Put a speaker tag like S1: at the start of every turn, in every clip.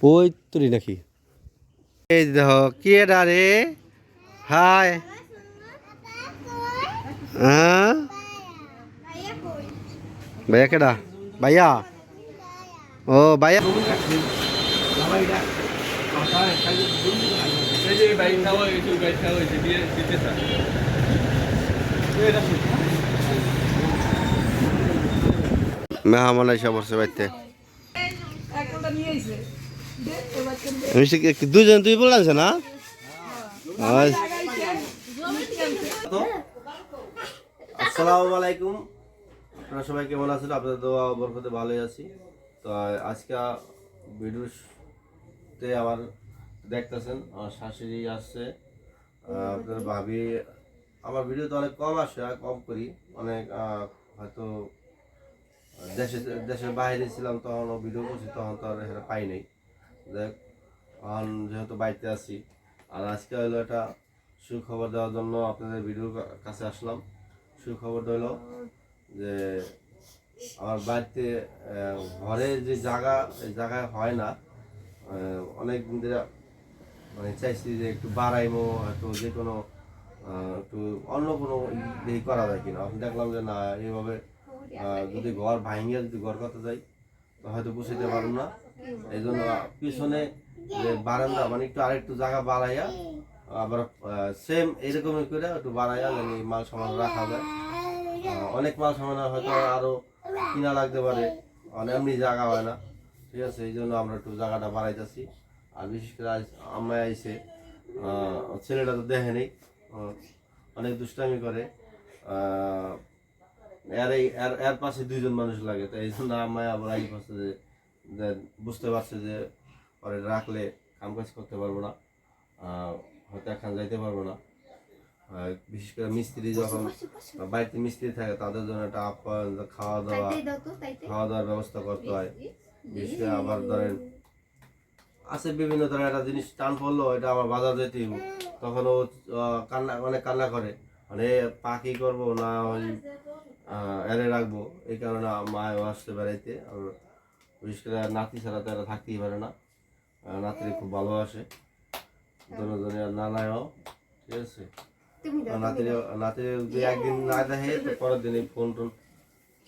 S1: পঁয়ত্রি নাকি? এই দেখো কি এটা রে? হাই হ্যাঁ? ভাইয়া কেডা? ভাইয়া? ও ভাইয়া। মেহমান এসে বসে বাড়িতে। দুজন তুই বললাম না? আসসালামু আলাইকুম। আপনারা সবাই কেমন আছেন? আপনাদের দোয়া ও বরকতে ভালোই আছি। তো আজকে ভিডিওতে আবার দেখতেছেন, আমার শাশুড়ি আসছে। আপনার ভাবি, আমার ভিডিও তো অনেক কম আসে কম করি। অনেক হয়তো দেশে দেশের বাইরে ছিলাম, তখন ভিডিও করছি, তখন তো আর পাই নাই। দেখ এখন যেহেতু বাড়িতে আছি, আর আজকে হলো একটা সুখবর দেওয়ার জন্য আপনাদের ভিডিওর কাছে আসলাম। সুখবর হলো যে আমার বাড়িতে ঘরে যে জায়গা, এই জায়গায় হয় না অনেক দিন ধরে মানে চাইছি যে একটু বাড়াইমো একটু যে কোনো একটু অন্য কোনো করা যায় কিনা। দেখলাম যে না, এইভাবে যদি ঘর ভাঙিয়ে যদি ঘর করতে যাই হয়তো বুঝতে পারব না। এই জন্য পিছনে বারান্দা মানে একটু আরেকটু জায়গা বাড়াইয়া, আবার সেম এরকমই করে একটু বাড়াইয়া জানি মাল সামান রাখা যায়। অনেক মাল সামান হয়তো আরও কিনা লাগতে পারে। অনেক এমনি জায়গা হয় না। ঠিক আছে এই জন্য আমরা একটু জায়গাটা বাড়াইতেছি। আর বিশেষ করে আমায় আইসে ছেলেটা তো দেখে নেই। অনেক দুষ্টামি করে। এর এই এর পাশে দুইজন মানুষ লাগে তো এই জন্য আমায় আবার আগে পাশে বুঝতে পারছে যে পরে রাখলে কাম কাজ করতে পারব না হয়তো এখন যাইতে পারব না। বিশেষ করে মিস্ত্রি যখন বাড়িতে মিস্ত্রি থাকে তাদের জন্য একটা আপ্যায়ন খাওয়া দাওয়া খাওয়া দাওয়ার ব্যবস্থা করতে হয়। বিশেষ করে আবার ধরেন আছে বিভিন্ন ধরনের একটা জিনিস টান পড়ল এটা আমার বাজার যেতে হইব। তখন ও কান্না অনেক কান্না করে। মানে পাখি করব না ওই এরে রাখব। এই কারণে মায়ও আসতে বেড়াইতে। আর বিশেষ করে নাতি ছাড়া তো এরা থাকতেই পারে না। নাতিরে খুব ভালোবাসে। দুজনে নানায়ও ঠিক আছে? আর নাতিরে নাতিরে যদি একদিন না দেখে তো পরের ফোন টোন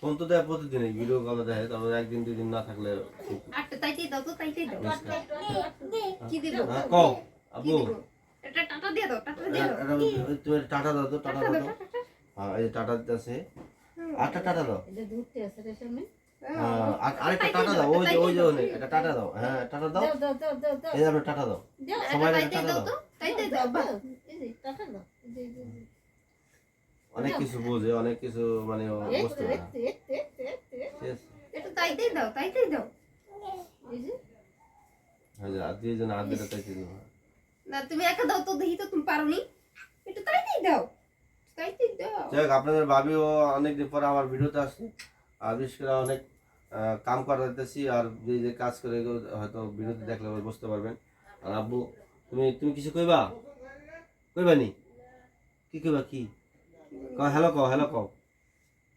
S1: ফোন তো দেয় প্রতিদিনই ভিডিও কলে দেখে তারপরে একদিন দুদিন না থাকলে
S2: দিব?
S1: হ্যাঁ কও
S2: টাটা দিয়ে দাও টাটা দিয়ে দাও।
S1: টাটা দাও টাটা দাও হ্যাঁ এই টাটা দিতেছে। আটটা টাটা দাও।
S2: এটা
S1: আরেকটা টাটা ওই যে ওই যে টাটা হ্যাঁ টাটা এই টাটা সবাই টাটা। অনেক কিছু বোঝে অনেক কিছু মানে বুঝতে পারে।
S2: এটা তাইতেই দাও তাইতেই দাও।
S3: এই যে,
S1: হ্যাঁ যে
S2: না তুমি একা দাও তো দেখি তো তুমি পারোনি। এটা তাইতেই দাও তাইতেই দাও।
S1: যাই হোক আপনাদের ভাবিও অনেকদিন পরে আমার ভিডিওতে আসছে। আর বিশেষ করে অনেক কাম করাতেছি আর যে যে কাজ করে হয়তো ভিডিওতে দেখলে বুঝতে পারবেন। আর আব্বু তুমি তুমি কিছু কইবা? কইবা নি? কি কইবা কি? হ্যালো কও হ্যালো কও।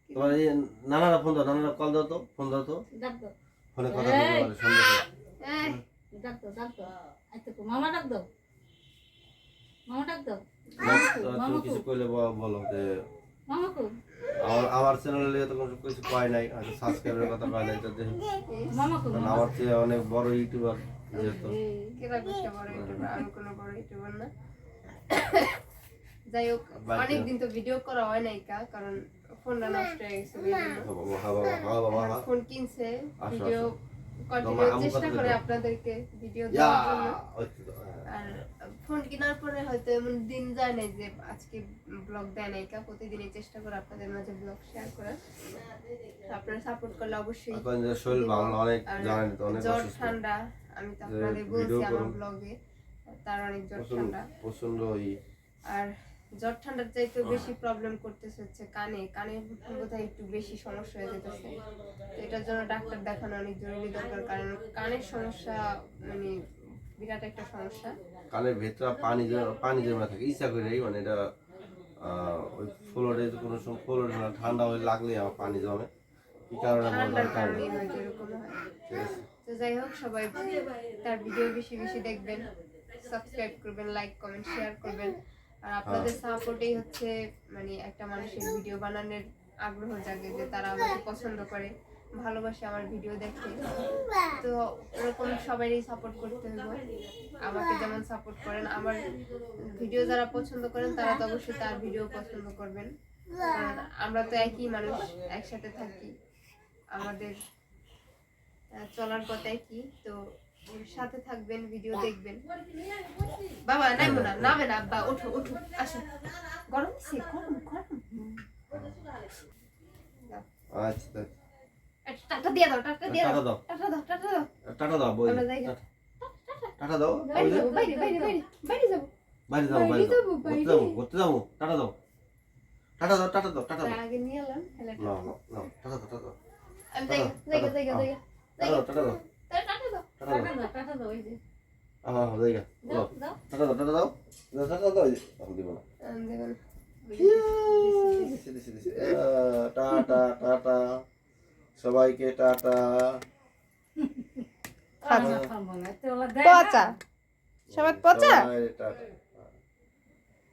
S1: তোমার এই নানারা ফোন দাও নানারা কল দাও তো ফোন দাও তো।
S3: ডাক দাও,
S1: ফোনে কথা বলতে পারে সন্ধ্যা
S3: ডাক দাও, ডাক দাও। তো, মামা ডাক দাও। মামা ডাক দাও।
S1: তুমি কিছু কইলে বলো যে আমার আমার চ্যানেলে তো কোনো কিছু কয় নাই হয়তো সাবস্ক্রাইবের কথা কয় নাই তো দেখি
S3: মামা কো
S1: কারণ আমার চেয়ে অনেক বড় ইউটিউবার যেহেতু।
S2: যাই হোক অনেকদিন তো ভিডিও করা হয় নাই কা কারণ ফোনটা নষ্ট হয়ে গেছে।
S1: হ্যাঁ। হ্যাঁ হ্যাঁ হ্যাঁ
S2: ফোন কিনছে ভিডিও কন্টিনিউ চেষ্টা করে আপনাদেরকে ভিডিও দেওয়ার জন্য।
S1: হ্যাঁ।
S2: আর ফোন কেনার পরে হয়তো এমন দিন যায় নাই যে আজকে ব্লগ দেয় নাই। কা প্রতিদিনই চেষ্টা করে আপনাদের মাঝে ব্লগ শেয়ার করার। আপনারা সাপোর্ট করলে অবশ্যই জ্বর ঠান্ডা আমি তো আপনাদের বলছি আমার ব্লগে তার অনেক জ্বর ঠান্ডা।
S1: প্রচণ্ড
S2: আর জ্বর ঠান্ডার চাইতে বেশি প্রবলেম করতেছে হচ্ছে কানে। কানে বোধহয় একটু বেশি সমস্যা হয়ে যেতেছে। এটার জন্য ডাক্তার দেখানো অনেক জরুরি দরকার কারণ কানের সমস্যা মানে বিরাট একটা সমস্যা।
S1: কানের ভেতরে পানি জমে- পানি জমে থাকে ইচ্ছা করে মানে এটা ওই ফ্লোরে কোনো সময় ফ্লোরে ঠান্ডা হয়ে লাগলে আমার পানি জমে। কি কারণে
S2: ঠান্ডার হয়তো এরকম হয় তো যাই হোক সবাই তার ভিডিও বেশি বেশি দেখবেন সাবস্ক্রাইব করবেন লাইক কমেন্ট শেয়ার করবেন। আর আপনাদের সাপোর্টেই হচ্ছে মানে একটা মানুষের ভিডিও বানানোর আগ্রহ জাগে যে তারা আমাকে পছন্দ করে। ভালোবাসে আমার ভিডিও দেখে তো এরকম সবারই সাপোর্ট করতে হবে আমাকে যেমন সাপোর্ট করেন, আমার ভিডিও যারা পছন্দ করেন, তারা তো অবশ্যই তার ভিডিও পছন্দ করবেন। আমরা তো একই মানুষ, একসাথে থাকি। আমাদের চলার পথ একই। তো সাথে থাকবেন, ভিডিও দেখবেন। বাবা নামবো না নামে না, আব্বা, ওঠো ওঠো, আসো। গরম দিছে, গরম গরম।
S1: আচ্ছা।
S2: একটা টাটা দিয়ে দাও টাটা দিয়ে
S1: টাটা
S2: দাও টাটা দাও টাটা দাও
S1: টাটা দাও বই। টাটা দাও
S2: বাইরে বাইরে বাইরে বাইরে যাব
S1: বাইরে যাব বাইরে যাব ঘুরতে। যাব ঘুরতে যাব টাটা দাও টাটা দাও টাটা দাও টাটা দাও
S2: আগে নিয়ে এলাম
S1: না না না টাটা দাও টাটা দাও
S2: আমি যাই যাই যাই যাই
S1: টাটা দাও টাটা দাও
S2: টাটা দাও
S1: টাটা দাও
S3: টাকা দাও ওই যে
S1: হ্যাঁ হ্যাঁ যাই গা টাটা দাও টাটা দাও টাটা দাও এই যে, আমি দিব না
S2: আমি দেবেন
S1: দিছি, দিছি, দিছি। সবাইকে টাটা।
S2: পচা। পচা?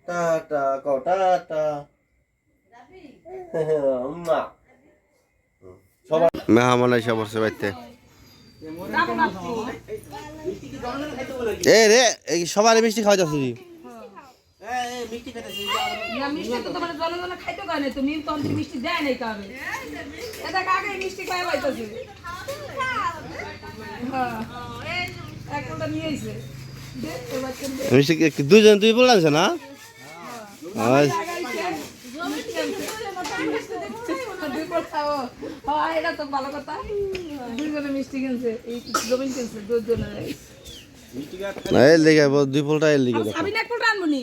S1: টাটা। কও টাটা। আম্মা সবাই মেহমান এসে বসে বাড়িতে এ রে এই সবার মিষ্টি খাওয়া যাচ্ছে
S4: না, মিষ্টি তো তোমার জলে জলে খাইতে কয় নাই তুমি তো মিষ্টি দেয় নাই কাবে এটা কাকে মিষ্টি খাই পাইতেছে হ্যাঁ। এক।
S1: মিষ্টি দুজন দুই বলে আনছে না?
S4: মিষ্টি। হ্যাঁ, এটা তো ভালো কথা। দুইজনে মিষ্টি কিনছে। এই জমিন কিনছে দুজনে
S1: এই লিখে দুই পোলটা এর লিখে
S4: আমি না কোটা আনব নি?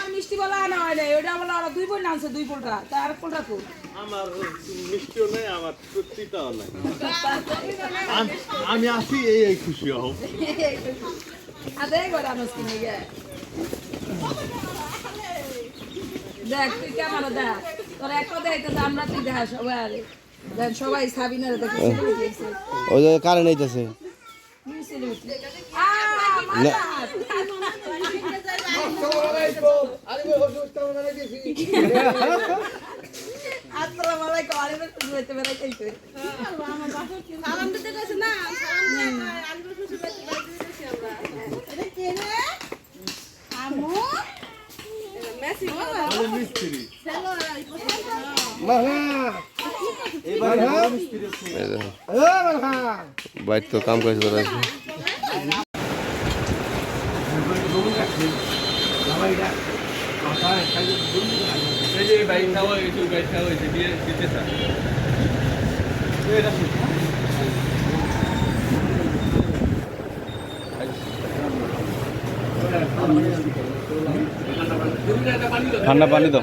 S5: তোমার মিষ্টি
S4: বলা আনা হয় নাই ওটা বলা ওরা দুই বোন আনছে দুই পোলটা তা আর পোলটা তো
S6: আমার মিষ্টিও নেই আমার তৃপ্তিটাও নাই। আমি আসি এই এই খুশি হও।
S4: আদে করে আনস কিনে গে দেখ তুই কেমন দেখ? তোর একটা দেখ তো আমরা তুই দেখ সবাই আরে। দেখ সবাই সাবিনারে দেখে
S1: ওই যে কারেন্ট আইতেছে।
S4: আ আসসালামু তো
S5: সালাম দিতে গেছে না সালাম দিয়ে আনব খুশি বাড়িতে বাড়িতে গেছি আমরা এটা কে রে আমু মেসি
S6: মিস্ত্রি
S5: চলো
S1: বাইক তো কাম করেছে তোরা
S6: এই যে বাইক খাওয়া একটু বাইক খাওয়া হয়েছে দিয়ে দিতে স্যার ঠান্ডা পানি দাও।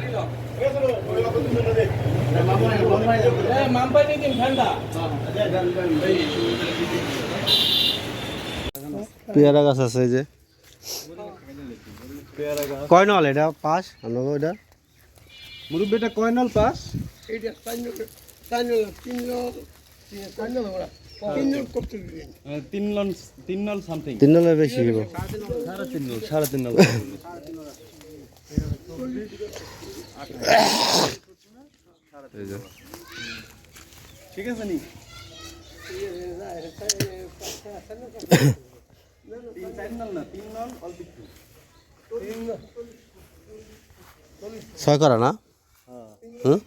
S1: পেয়ারা গাছ আছে যে। কয় নল এটা পাস? আমরা এটা।
S6: মুরব্বীটা কয় নল পাস তিন নল তিন নল
S1: নলের বেশি হইব।
S6: সাড়ে তিন নল ঠিক আছে নি? তিন চার নল না তিন নল অল্প একটু।
S1: ছয় করা না? হুম?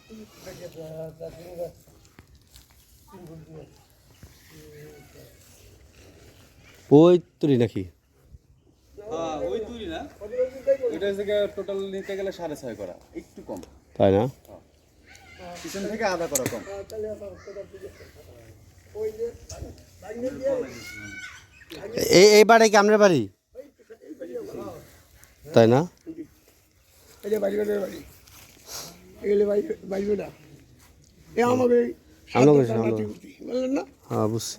S1: পঁয়ত্রিশ নাকি?
S6: হ্যাঁ ওই না। ওইটা থেকে টোটাল নিতে গেলে সাড়ে ছয় করা একটু কম।
S1: তাই না?
S6: পিছন থেকে আধা করা কম।
S1: এই এই বাড়ি কি আপনার বাড়ি
S5: তাই না
S7: এই যে বাড়ি বাড়ি এগুলো বাড়ি বাড়ি না এ আমাকে
S5: আমরা করছি, আমরা।
S7: বললেন না?
S5: হ্যাঁ বুঝছি।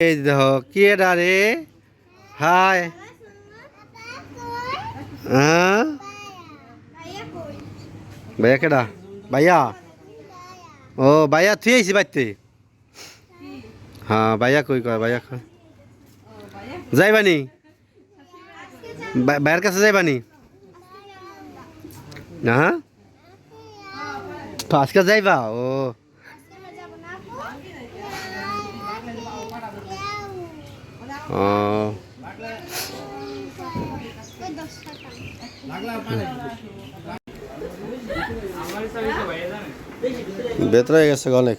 S5: এই দেখো কি এটা রে? হাই হ্যাঁ? ভাইয়া কেডা? ভাইয়া? ও ভাইয়া তুই আইসি বাইতে হ্যাঁ ভাইয়া কই কয় ভাইয়া কই যাইবানি? ভাইয়ের কাছে যাইবানি? না? আজকে যাইবা? ও। ভেতরে গেছে অনেক।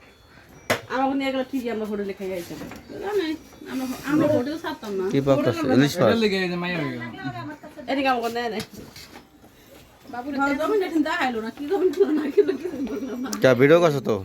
S1: আমাকে নিয়ে গেলে ঠিকই আমরা হোটেলে খেয়ে যাইতাম আমরা আমরা হোটেল ছাড়তাম না।
S5: কি পাকতাছে ইলিশ মাছ
S1: এদিকে আমাকে নেয় নেয় বাবুর জমিন এখন দেখাইলো না কি জমিন না।
S5: কা ভিডিও করছ তো।